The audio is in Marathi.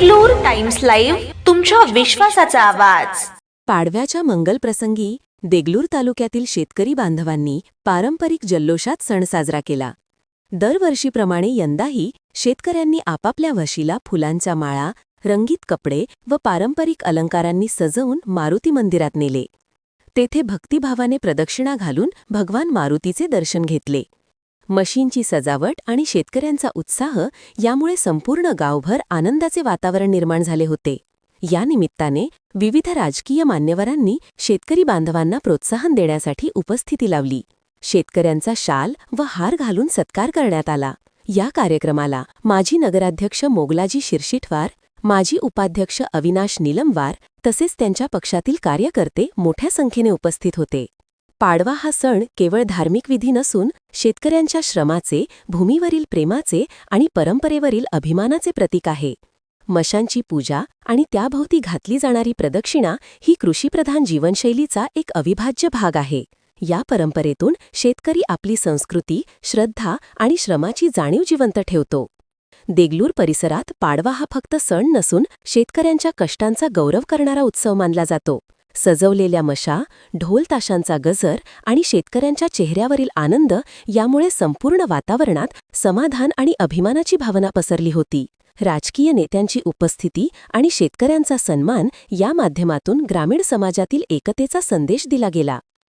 टाइम्स लाईव्ह तुमच्या विश्वासाचा आवाज. पाडव्याच्या मंगलप्रसंगी देगलूर तालुक्यातील शेतकरी बांधवांनी पारंपरिक जल्लोषात सण साजरा केला. दरवर्षीप्रमाणे यंदाही शेतकऱ्यांनी आपापल्या वशीला फुलांच्या माळा रंगीत कपडे व पारंपरिक अलंकारांनी सजवून मारुती मंदिरात नेले. तेथे भक्तिभावाने प्रदक्षिणा घालून भगवान मारुतीचे दर्शन घेतले. मशीनची सजावट आणि शेतकऱ्यांचा उत्साह यामुळे संपूर्ण गावभर आनंदाचे वातावरण निर्माण झाले होते. या निमित्ताने विविध राजकीय मान्यवरांनी शेतकरी बांधवांना प्रोत्साहन देण्यासाठी उपस्थिती लावली. शेतकऱ्यांचा शाल व हार घालून सत्कार करण्यात आला. या कार्यक्रमाला माजी नगराध्यक्ष मोगलाजी शिरशिटवार माजी उपाध्यक्ष अविनाश निलमवार तसेच त्यांच्या पक्षातील कार्यकर्ते मोठ्या संख्येने उपस्थित होते. पाडवा हा सण केवळ धार्मिक विधी नसून शेतकऱ्यांच्या श्रमाचे भूमीवरील प्रेमाचे आणि परंपरेवरील अभिमानाचे प्रतीक आहे. मशांची पूजा आणि त्याभोवती घातली जाणारी प्रदक्षिणा ही कृषीप्रधान जीवनशैलीचा एक अविभाज्य भाग आहे. या परंपरेतून शेतकरी आपली संस्कृती श्रद्धा आणि श्रमाची जाणीव जिवंत ठेवतो. देगलूर परिसरात पाडवा हा फक्त सण नसून शेतकऱ्यांच्या कष्टांचा गौरव करणारा उत्सव मानला जातो. सजवलेल्या मशा ढोल ताशांचा गजर आणि शेतकऱ्यांच्या चेहऱ्यावरील आनंद यामुळे संपूर्ण वातावरणात समाधान आणि अभिमानाची भावना पसरली होती. राजकीय नेत्यांची उपस्थिती आणि शेतकऱ्यांचा सन्मान या माध्यमातून ग्रामीण समाजातील एकतेचा संदेश दिला गेला.